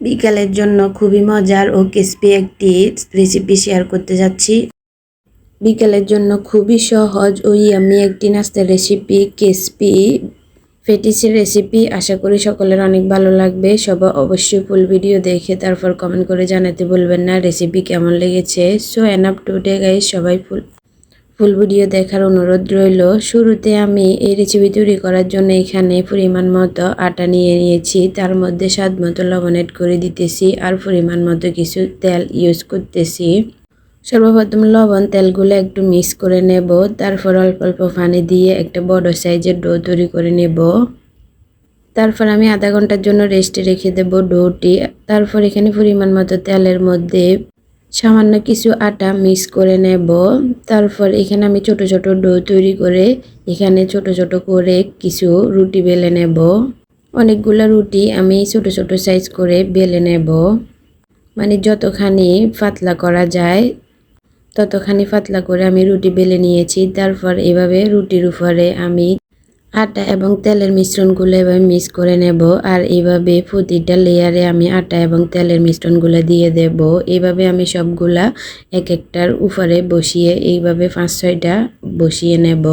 বিকালের জন্য খুবই মজার ও ক্রিস্পি একটি রেসিপি শেয়ার করতে যাচ্ছি। বিকালের জন্য খুবই সহজ ও ইয়ামি একটি নাস্তার রেসিপি ক্রিস্পি ফেটিসের রেসিপি আশা করি সকলের অনেক ভালো লাগবে। সবাই অবশ্যই ফুল ভিডিও দেখে তারপর কমেন্ট করে জানাতে বলবেন না। রেসিপি কেমন লেগেছে? So and up today guys সবাই ফুল ফুল ভিডিও দেখার অনুরোধ রইল। শুরুতে আমি এই রেসিপি তৈরি করার জন্য এখানে পরিমাণ মতো আটা নিয়ে নিয়েছি। তার মধ্যে স্বাদ মতো লবণ এড করে দিতেছি আর পরিমাণ মতো কিছু তেল ইউজ করতেছি। সর্বপ্রথম লবণ তেলগুলো একটু মিক্স করে নেব। তারপর অল্প অল্প পানি দিয়ে একটা বড় সাইজের ডো তৈরি করে নেব। তারপর আমি আধা ঘণ্টার জন্য রেস্টে রেখে দেব ডোটি তারপর এখানে পরিমাণ মতো তেলের মধ্যে সামান্য কিছু আটা মিক্স করে নেব। তারপর এখানে আমি ছোট ছোট ডো তৈরি করে এখানে ছোট ছোট করে কিছু রুটি বেলে নেব। অনেকগুলো রুটি আমি ছোট ছোট সাইজ করে বেলে নেব। মানে যতখানি পাতলা করা যায়, ততখানি পাতলা করে আমি রুটি বেলে নিয়েছি। তারপর এভাবে রুটির উপরে আমি আটা এবং তেলের মিশ্রণগুলো এভাবে মিক্স করে নেব, আর এইভাবে প্রতিটা লেয়ারে আমি আটা এবং তেলের মিশ্রণগুলো দিয়ে দেব। এইভাবে আমি সবগুলা এক একটার উপরে বসিয়ে এইভাবে পাঁচ ছয়টা বসিয়ে নেব।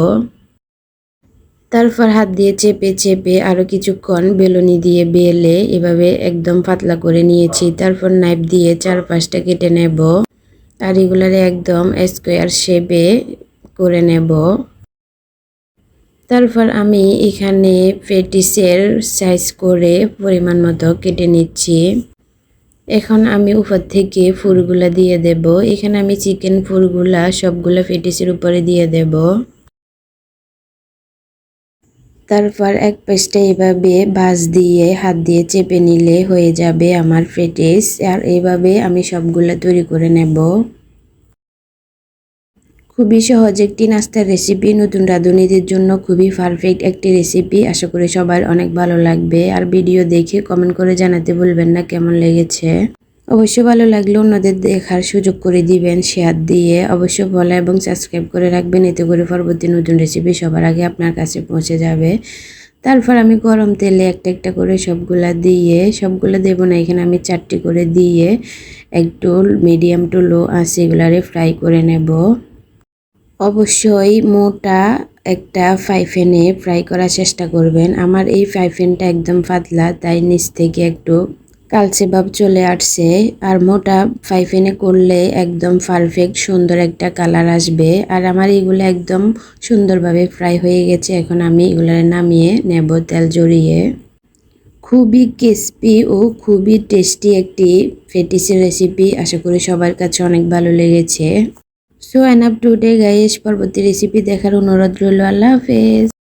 তারপর হাত দিয়ে চেপে চেপে আরও কিছুক্ষণ বেলুনি দিয়ে বেলে এভাবে একদম পাতলা করে নিয়েছি। তারপর নাইফ দিয়ে চারপাশটা কেটে নেব, আর এগুলারে একদম স্কোয়ার শেপে করে নেব। তারপর আমি এখানে পেটিসের সাইজ করে পরিমাণ মতো কেটে নিচ্ছি। এখন আমি উপর থেকে ফুলগুলা দিয়ে দেব। এখানে আমি চিকেন ফুলগুলা সবগুলো পেটিসের উপরে দিয়ে দেব। তারপর এক পেস্টে এভাবে বাস দিয়ে হাত দিয়ে চেপে নিলে হয়ে যাবে আমার ফেটিস। আর এইভাবে আমি সবগুলা তৈরি করে নেব। খুবই সহজ একটি নাস্তার রেসিপি নতুন রাঁধুনিদের জন্য খুবই পারফেক্ট একটি রেসিপি আশা করি সবার অনেক ভালো লাগবে। আর ভিডিও দেখে কমেন্ট করে জানাতে বলবেন না কেমন লেগেছে। অবশ্যই ভালো লাগলে অন্যদের দেখার সুযোগ করে দিবেন শেয়ার দিয়ে। অবশ্যই বলা এবং সাবস্ক্রাইব করে রাখবেন, এতে করে পরবর্তী নতুন রেসিপি সবার আগে আপনার কাছে পৌঁছে যাবে। তারপর আমি গরম তেলে একটা একটা করে সবগুলা দিয়ে, সবগুলো দেব না, এখানে আমি চারটি করে দিয়ে, একটু মিডিয়াম টু লো আছে এগুলারে ফ্রাই করে নেব। অবশ্যই মোটা একটা ফাইফেনে ফ্রাই করার চেষ্টা করবেন। আমার এই ফাইফেনটা একদম পাতলা, তাই নিচ থেকে একটু কালচে ভাব চলে আসছে। আর মোটা ফাইফেনে করলে একদম পারফেক্ট সুন্দর একটা কালার আসবে। আর আমার এগুলো একদম সুন্দরভাবে ফ্রাই হয়ে গেছে। এখন আমি এগুলো নামিয়ে নেব তেল জড়িয়ে। খুবই ক্রিস্পি ও খুবই টেস্টি একটি ফেটিসের রেসিপি। আশা করি সবার কাছে অনেক ভালো লেগেছে। So an up today guys পরবর্তী রেসিপি দেখার অনুরোধ রইল। আল্লাহ হাফেজ।